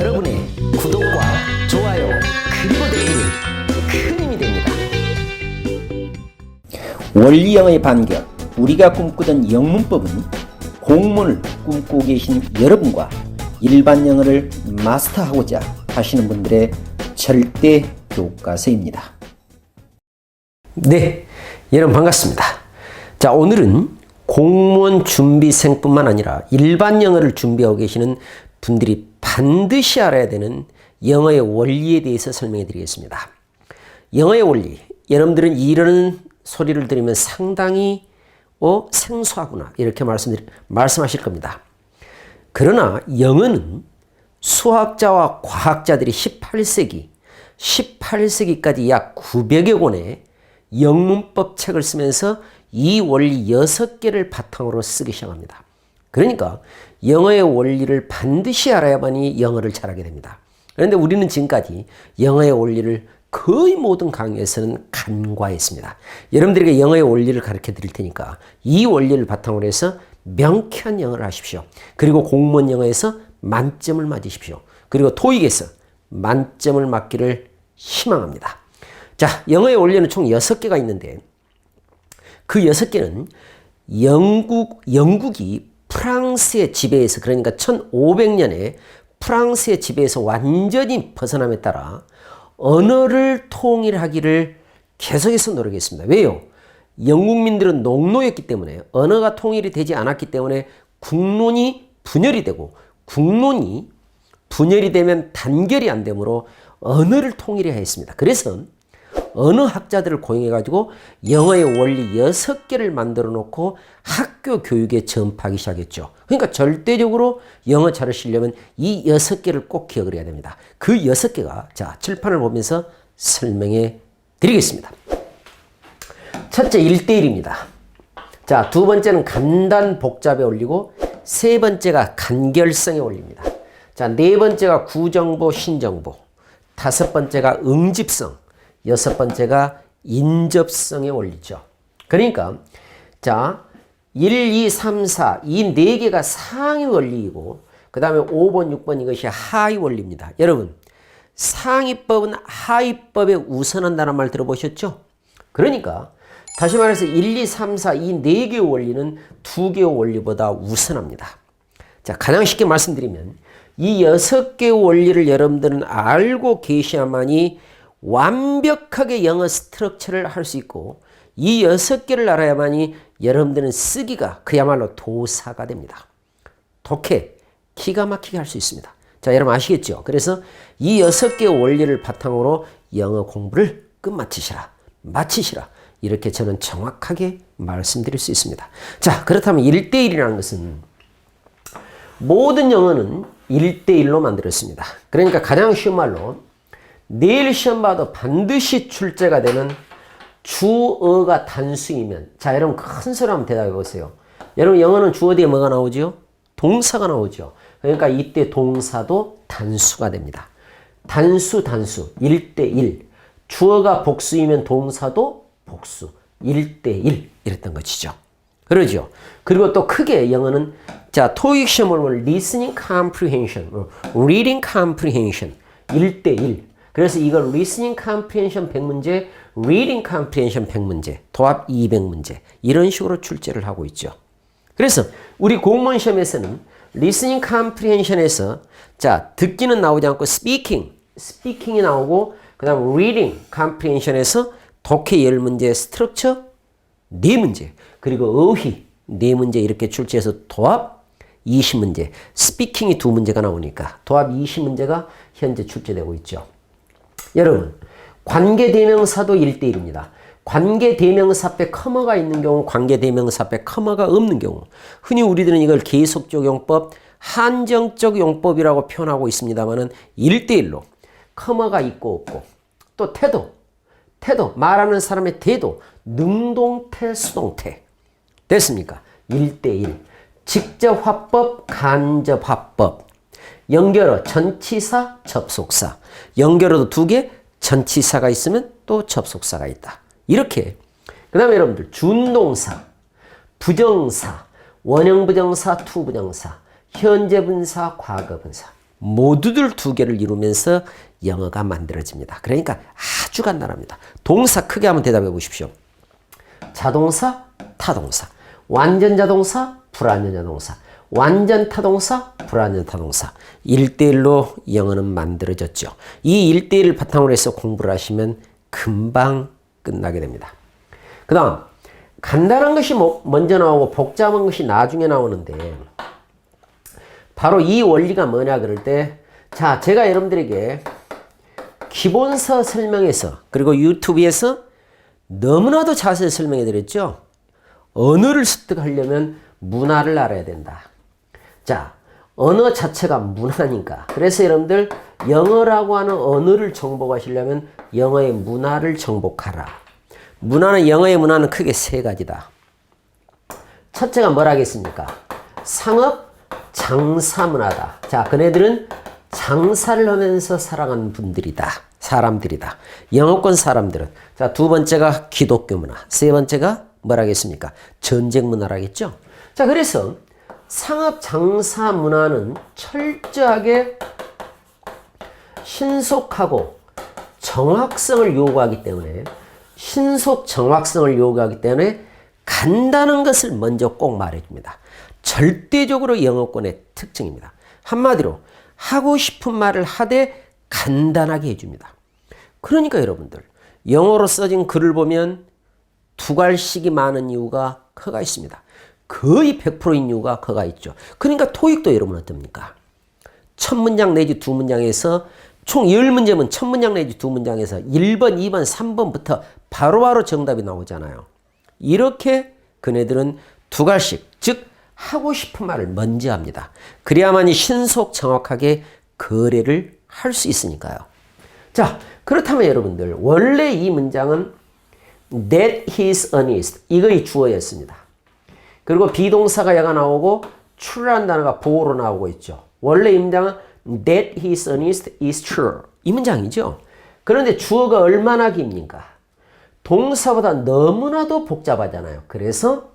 여러분의 구독과 좋아요 그리고 댓글이 큰 힘이 됩니다. 원리 영어의 반격, 우리가 꿈꾸던 영문법은 공무원을 꿈꾸고 계신 여러분과 일반 영어를 마스터하고자 하시는 분들의 절대 교과서입니다. 네, 여러분 반갑습니다. 자, 오늘은 공무원 준비생뿐만 아니라 일반 영어를 준비하고 계시는 분들이 반드시 알아야 되는 영어의 원리에 대해서 설명해 드리겠습니다. 영어의 원리. 여러분들은 이런 소리를 들으면 상당히 어, 생소하구나. 이렇게 말씀, 말씀하실 겁니다. 그러나 영어는 수학자와 과학자들이 18세기, 18세기까지 약 900여 권의 영문법 책을 쓰면서 이 원리 6개를 바탕으로 쓰기 시작합니다. 그러니까 영어의 원리를 반드시 알아야만이 영어를 잘하게 됩니다. 그런데 우리는 지금까지 영어의 원리를 거의 모든 강의에서는 간과했습니다. 여러분들에게 영어의 원리를 가르쳐 드릴 테니까 이 원리를 바탕으로 해서 명쾌한 영어를 하십시오. 그리고 공무원 영어에서 만점을 맞으십시오. 그리고 토익에서 만점을 맞기를 희망합니다. 자, 영어의 원리는 총 6개가 있는데 그 6개는 영국, 영국이 프랑스의 지배에서 그러니까 1500년에 프랑스의 지배에서 완전히 벗어남에 따라 언어를 통일하기를 계속해서 노력했습니다. 왜요? 영국민들은 농노였기 때문에 언어가 통일이 되지 않았기 때문에 국론이 분열이 되고 국론이 분열이 되면 단결이 안 되므로 언어를 통일해야 했습니다. 그래서 언어 학자들을 고용해가지고 영어의 원리 6개를 만들어 놓고 학교 교육에 전파하기 시작했죠. 그러니까 절대적으로 영어 잘하시려면 이 6개를 꼭 기억을 해야 됩니다. 그 6개가 자, 칠판을 보면서 설명해 드리겠습니다. 첫째 1대1입니다. 자, 두 번째는 간단 복잡에 올리고 세 번째가 간결성에 올립니다. 자, 네 번째가 구정보 신정보. 다섯 번째가 응집성. 여섯 번째가 인접성에 올리죠. 그러니까 자, 1, 2, 3, 4, 이 네 개가 상위 원리이고 그 다음에 5번, 6번 이것이 하위 원리입니다. 여러분, 상위법은 하위법에 우선한다는 말 들어보셨죠? 그러니까 다시 말해서 1, 2, 3, 4, 이 네 개의 원리는 두 개의 원리보다 우선합니다. 자, 가장 쉽게 말씀드리면 이 여섯 개의 원리를 여러분들은 알고 계셔야만이 완벽하게 영어 스트럭처를 할 수 있고 이 여섯 개를 알아야만이 여러분들은 쓰기가 그야말로 도사가 됩니다. 독해, 기가 막히게 할 수 있습니다. 자, 여러분 아시겠죠? 그래서 이 여섯 개의 원리를 바탕으로 영어 공부를 끝마치시라. 마치시라. 이렇게 저는 정확하게 말씀드릴 수 있습니다. 자, 그렇다면 1대1이라는 것은 모든 영어는 1대1로 만들었습니다. 그러니까 가장 쉬운 말로 내일 시험 봐도 반드시 출제가 되는 주어가 단수이면 자 여러분 큰 소리 한번 대답해 보세요. 여러분 영어는 주어 뒤에 뭐가 나오죠? 동사가 나오죠. 그러니까 이때 동사도 단수가 됩니다. 단수 단수 1대1 주어가 복수이면 동사도 복수 1대1 이랬던 것이죠. 그러죠. 그리고 또 크게 영어는 자 토익 시험을 보면 listening comprehension, reading comprehension 1대1 그래서 이걸 listening comprehension 100문제, reading comprehension 100문제, 도합 200문제 이런 식으로 출제를 하고 있죠. 그래서 우리 공무원 시험에서는 listening comprehension에서 자 듣기는 나오지 않고 speaking, speaking이 나오고 그 다음 reading comprehension에서 독해 10문제, 스트럭처 4문제, 그리고 어휘 4문제 이렇게 출제해서 도합 20문제, 스피킹이 2문제가 나오니까 도합 20문제가 현재 출제되고 있죠. 여러분, 관계 대명사도 1대1입니다. 관계 대명사 앞에 커머가 있는 경우, 관계 대명사 앞에 커머가 없는 경우, 흔히 우리들은 이걸 계속적 용법, 한정적 용법이라고 표현하고 있습니다만은 1대1로 커머가 있고 없고, 또 태도, 태도, 말하는 사람의 태도, 능동태, 수동태. 됐습니까? 1대1. 직접 화법, 간접 화법. 연결어, 전치사, 접속사. 연결어도 두 개, 전치사가 있으면 또 접속사가 있다. 이렇게. 그 다음에 여러분들, 준동사, 부정사, 원형부정사, 투부정사, 현재분사, 과거분사. 모두들 두 개를 이루면서 영어가 만들어집니다. 그러니까 아주 간단합니다. 동사 크게 한번 대답해 보십시오. 자동사, 타동사. 완전 자동사, 불완전 자동사. 완전 타동사, 불완전 타동사. 1대1로 영어는 만들어졌죠. 이 1대1을 바탕으로 해서 공부를 하시면 금방 끝나게 됩니다. 그 다음, 간단한 것이 뭐- 먼저 나오고 복잡한 것이 나중에 나오는데, 바로 이 원리가 뭐냐 그럴 때, 자, 제가 여러분들에게 기본서 설명에서, 그리고 유튜브에서 너무나도 자세히 설명해 드렸죠? 언어를 습득하려면 문화를 알아야 된다. 자, 언어 자체가 문화니까. 그래서 여러분들 영어라고 하는 언어를 정복하시려면 영어의 문화를 정복하라. 문화는 영어의 문화는 크게 세 가지다. 첫째가 뭐라겠습니까? 상업 장사 문화다. 자, 그네들은 장사를 하면서 살아가는 분들이다. 사람들이다. 영어권 사람들은. 자, 두 번째가 기독교 문화. 세 번째가 뭐라겠습니까? 전쟁 문화라겠죠? 자, 그래서 상업 장사 문화는 철저하게 신속하고 정확성을 요구하기 때문에 신속 정확성을 요구하기 때문에 간단한 것을 먼저 꼭 말해줍니다. 절대적으로 영어권의 특징입니다. 한마디로 하고 싶은 말을 하되 간단하게 해줍니다. 그러니까 여러분들 영어로 써진 글을 보면 두갈씩이 많은 이유가 커가 있습니다. 거의 100%인 이유가 커가 있죠. 그러니까 토익도 여러분 어떻습니까? 첫 문장 내지 두 문장에서 총 10문제면 첫 문장 내지 두 문장에서 1번, 2번, 3번부터 바로 바로 정답이 나오잖아요. 이렇게 그네들은 두 갈씩, 즉 하고 싶은 말을 먼저 합니다. 그래야만이 신속 정확하게 거래를 할 수 있으니까요. 자, 그렇다면 여러분들 원래 이 문장은 that he's honest 이거의 주어였습니다. 그리고 비동사가 야가 나오고 true라는 단어가 보호로 나오고 있죠. 원래 이 문장은 that he's honest is true 이 문장이죠. 그런데 주어가 얼마나 깁니까? 동사보다 너무나도 복잡하잖아요. 그래서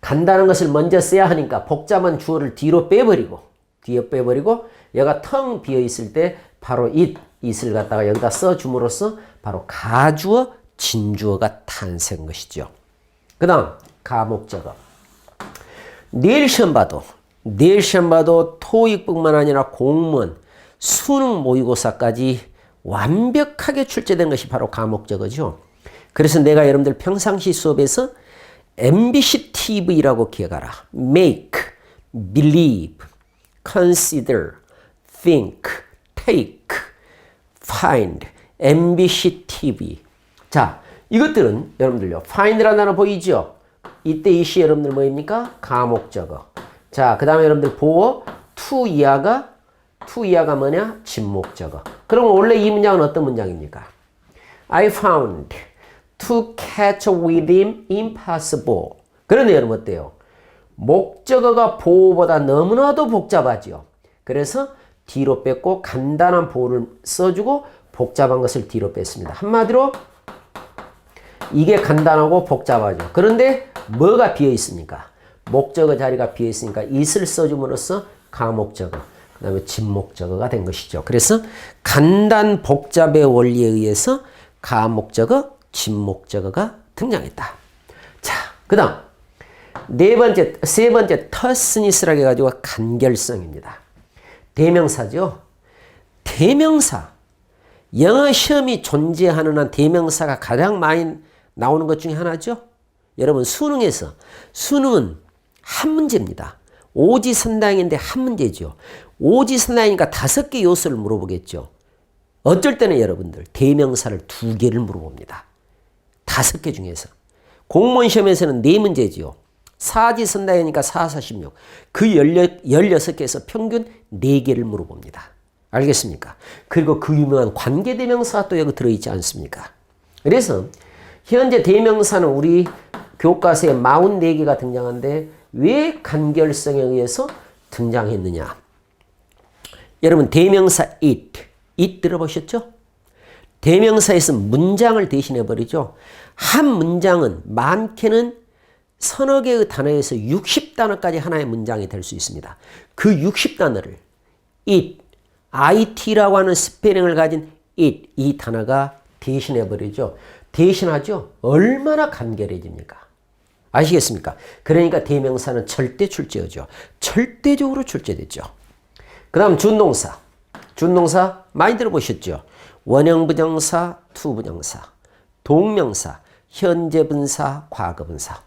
간단한 것을 먼저 써야 하니까 복잡한 주어를 뒤로 빼버리고 뒤에 빼버리고 얘가 텅 비어 있을 때 바로 it, it을 갖다가 여기다 써줌으로써 바로 가주어, 진주어가 탄생 것이죠. 그 다음 가목적어. 내일 시험 봐도 내일 시험 봐도 토익뿐만 아니라 공무원, 수능 모의고사까지 완벽하게 출제된 것이 바로 가목적어죠. 그래서 내가 여러분들 평상시 수업에서 MBC TV라고 기억하라. Make, believe, consider, think, take, find, MBC TV. 자, 이것들은 여러분들요. find라는 단어 보이죠? 이때 이 시 여러분들 뭐입니까? 가목적어. 자, 그 다음에 여러분들 보어, to 이하가, to 이하가 뭐냐? 진목적어. 그럼 원래 이 문장은 어떤 문장입니까? I found to catch with him impossible. 그런데 여러분 어때요? 목적어가 보호보다 너무나도 복잡하지요. 그래서 뒤로 뺐고 간단한 보호를 써주고 복잡한 것을 뒤로 뺐습니다. 한마디로 이게 간단하고 복잡하죠. 그런데 뭐가 비어 있습니까? 목적어 자리가 비어 있으니까 it을 써줌으로써 가목적어, 그 다음에 진목적어가 된 것이죠. 그래서 간단 복잡의 원리에 의해서 가목적어, 진목적어가 등장했다. 자, 그 다음 네 번째, 세 번째 터스니스라고 해가지고 간결성입니다. 대명사죠. 대명사. 영어 시험이 존재하는 한 대명사가 가장 많이 나오는 것 중에 하나죠. 여러분 수능에서 수능은 한 문제입니다. 오지선당인데 한 문제죠. 오지선당이니까 다섯 개 요소를 물어보겠죠. 어쩔 때는 여러분들 대명사를 두 개를 물어봅니다. 다섯 개 중에서. 공무원 시험에서는 네 문제지요. 사지선다이니까 4, 46. 그 16개에서 평균 4개를 물어봅니다. 알겠습니까? 그리고 그 유명한 관계대명사가 또 여기 들어있지 않습니까? 그래서 현재 대명사는 우리 교과서에 44개가 등장하는데 왜 간결성에 의해서 등장했느냐? 여러분 대명사 it, it 들어보셨죠? 대명사에서 문장을 대신해 버리죠. 한 문장은 많게는 서너 개의 단어에서 60단어까지 하나의 문장이 될 수 있습니다. 그 60단어를 it, it라고 하는 스페링을 가진 it 이 단어가 대신해 버리죠. 대신하죠. 얼마나 간결해집니까? 아시겠습니까? 그러니까 대명사는 절대 출제어죠. 절대적으로 출제됐죠. 그 다음 준동사. 준동사 많이 들어보셨죠? 원형부정사, 투부정사, 동명사, 현재분사, 과거분사.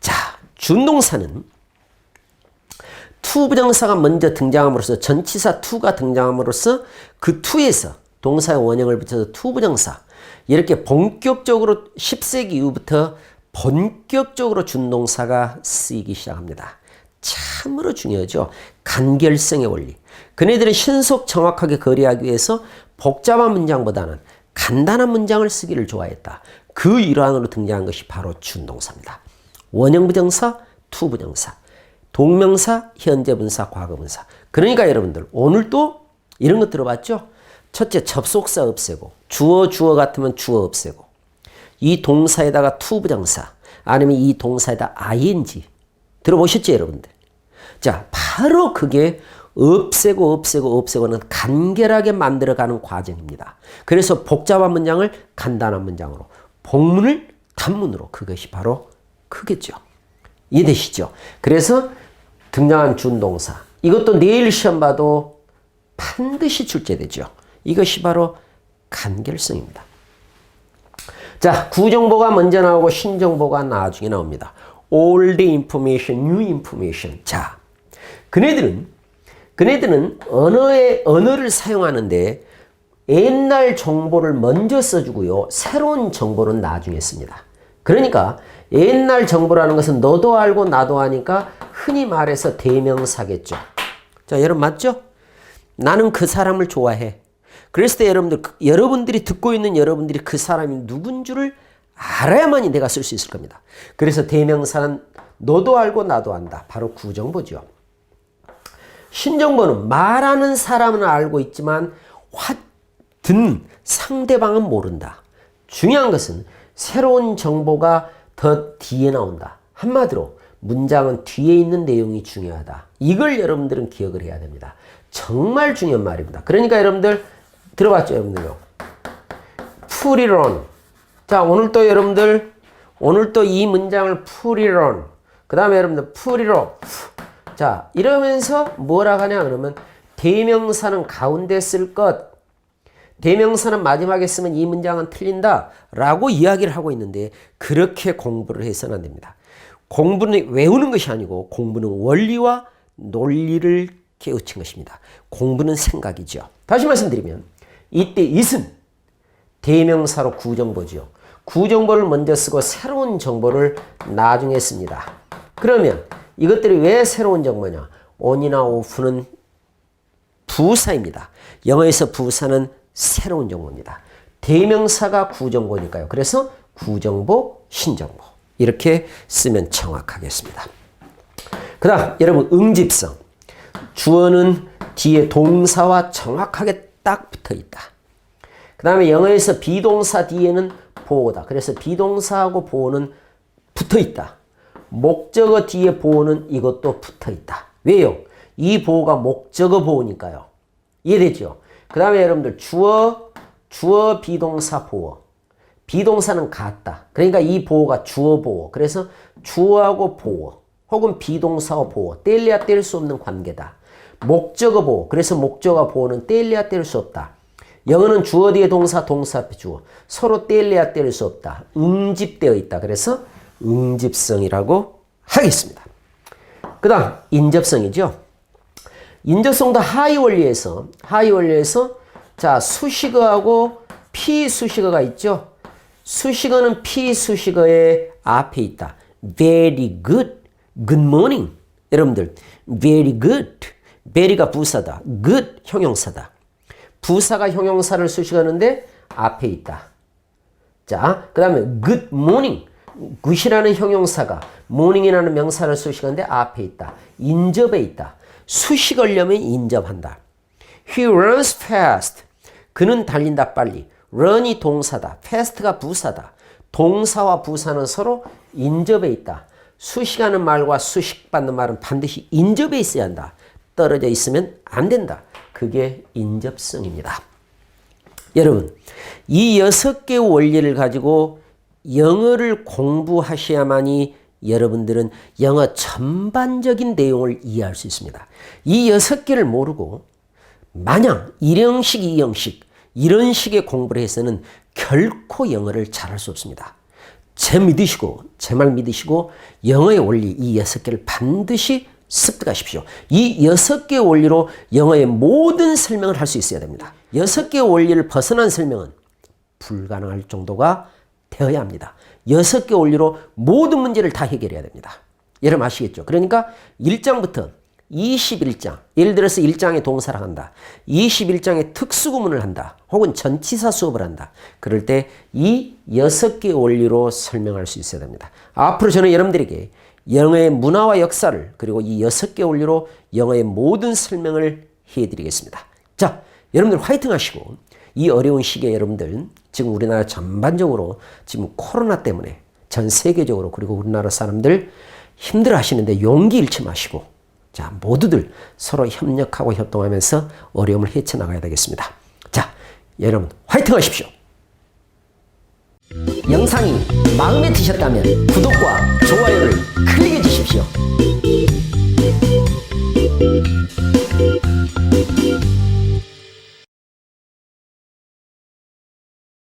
자, 준동사는 투부정사가 먼저 등장함으로써 전치사 투가 등장함으로써 그 투에서 동사의 원형을 붙여서 투부정사 이렇게 본격적으로 10세기 이후부터 본격적으로 준동사가 쓰이기 시작합니다. 참으로 중요하죠. 간결성의 원리. 그네들은 신속 정확하게 거래하기 위해서 복잡한 문장보다는 간단한 문장을 쓰기를 좋아했다. 그 일환으로 등장한 것이 바로 준동사입니다. 원형부정사, 투부정사, 동명사, 현재분사, 과거분사. 그러니까 여러분들 오늘도 이런 거 들어봤죠? 첫째 접속사 없애고 주어 주어 같으면 주어 없애고 이 동사에다가 투부정사 아니면 이 동사에다 ing 들어보셨죠 여러분들? 자 바로 그게 없애고 없애고 없애고는 간결하게 만들어가는 과정입니다. 그래서 복잡한 문장을 간단한 문장으로 복문을 단문으로 그것이 바로 크겠죠. 이해되시죠? 그래서 등장한 준동사 이것도 내일 시험 봐도 반드시 출제되죠. 이것이 바로 간결성입니다. 자, 구정보가 먼저 나오고 신정보가 나중에 나옵니다. Old information, new information. 자, 그네들은 그네들은 언어의 언어를 사용하는데 옛날 정보를 먼저 써주고요. 새로운 정보는 나중에 씁니다. 그러니까 옛날 정보라는 것은 너도 알고 나도 아니까 흔히 말해서 대명사겠죠. 자, 여러분 맞죠? 나는 그 사람을 좋아해. 그랬을 때 여러분들, 여러분들이 듣고 있는 여러분들이 그 사람이 누군 줄을 알아야만이 내가 쓸 수 있을 겁니다. 그래서 대명사는 너도 알고 나도 안다. 바로 구정보죠. 신정보는 말하는 사람은 알고 있지만 화, 듣는 상대방은 모른다. 중요한 것은 새로운 정보가 더 뒤에 나온다. 한마디로 문장은 뒤에 있는 내용이 중요하다. 이걸 여러분들은 기억을 해야 됩니다. 정말 중요한 말입니다. 그러니까 여러분들 들어봤죠, 여러분들요. on. 자, 오늘 또 여러분들 오늘 또 이 문장을 on. 그 다음에 여러분들 up. 자, 이러면서 뭐라 하냐 그러면 대명사는 가운데 쓸 것, 대명사는 마지막에 쓰면 이 문장은 틀린다 라고 이야기를 하고 있는데 그렇게 공부를 해서는 안 됩니다. 공부는 외우는 것이 아니고 공부는 원리와 논리를 깨우친 것입니다. 공부는 생각이죠. 다시 말씀드리면 이때 it은 대명사로 구정보죠. 구정보를 먼저 쓰고 새로운 정보를 나중에 씁니다. 그러면 이것들이 왜 새로운 정보냐? on이나 off는 부사입니다. 영어에서 부사는 새로운 정보입니다. 대명사가 구정보니까요. 그래서 구정보, 신정보 이렇게 쓰면 정확하겠습니다. 그 다음 여러분 응집성 주어는 뒤에 동사와 정확하게 딱 붙어 있다. 그 다음에 영어에서 비동사 뒤에는 보호다. 그래서 비동사하고 보호는 붙어 있다. 목적어 뒤에 보호는 이것도 붙어 있다. 왜요? 이 보호가 목적어 보호니까요. 이해되죠? 그 다음에 여러분들 주어, 주어 비동사 보호. 비동사는 같다. 그러니까 이 보호가 주어 보호. 그래서 주어하고 보호. 혹은 비동사와 보호. 뗄래야 뗄 수 없는 관계다. 목적어 보호. 그래서 목적어 보호는 뗄래야 뗄수 없다. 영어는 주어 뒤에 동사, 동사 앞에 주어. 서로 뗄래야 뗄수 없다. 응집되어 있다. 그래서 응집성이라고 하겠습니다. 그 다음 인접성이죠. 인접성도 하위 원리에서 하위 원리에서 자 수식어하고 피수식어가 있죠. 수식어는 피수식어의 앞에 있다. Very good, good morning. 여러분들 very good, very가 부사다. good 형용사다. 부사가 형용사를 수식하는데 앞에 있다. 자, 그 다음에 good morning. good이라는 형용사가 morning이라는 명사를 수식하는데 앞에 있다. 인접에 있다. 수식하려면 인접한다. He runs fast. 그는 달린다 빨리. run이 동사다. fast가 부사다. 동사와 부사는 서로 인접에 있다. 수식하는 말과 수식받는 말은 반드시 인접에 있어야 한다. 떨어져 있으면 안 된다. 그게 인접성입니다. 여러분, 이 여섯 개의 원리를 가지고 영어를 공부하셔야만이 여러분들은 영어 전반적인 내용을 이해할 수 있습니다. 이 여섯 개를 모르고 마냥 일형식, 이형식 이런 식의 공부를 해서는 결코 영어를 잘할 수 없습니다. 제 믿으시고 제 말 믿으시고 영어의 원리 이 여섯 개를 반드시 습득하십시오. 이 여섯 개의 원리로 영어의 모든 설명을 할 수 있어야 됩니다. 여섯 개의 원리를 벗어난 설명은 불가능할 정도가 되어야 합니다. 여섯 개 원리로 모든 문제를 다 해결해야 됩니다. 여러분 아시겠죠? 그러니까 1장부터 21장, 예를 들어서 1장에 동사를 한다. 21장에 특수구문을 한다. 혹은 전치사 수업을 한다. 그럴 때 이 여섯 개의 원리로 설명할 수 있어야 됩니다. 앞으로 저는 여러분들에게 영어의 문화와 역사를 그리고 이 여섯 개의 원리로 영어의 모든 설명을 해드리겠습니다. 자, 여러분들 화이팅 하시고 이 어려운 시기에 여러분들 지금 우리나라 전반적으로 지금 코로나 때문에 전 세계적으로 그리고 우리나라 사람들 힘들어 하시는데 용기 잃지 마시고 자, 모두들 서로 협력하고 협동하면서 어려움을 헤쳐나가야 되겠습니다. 자, 여러분 화이팅 하십시오. 영상이 마음에 드셨다면 구독과 좋아요를 클릭해 주십시오.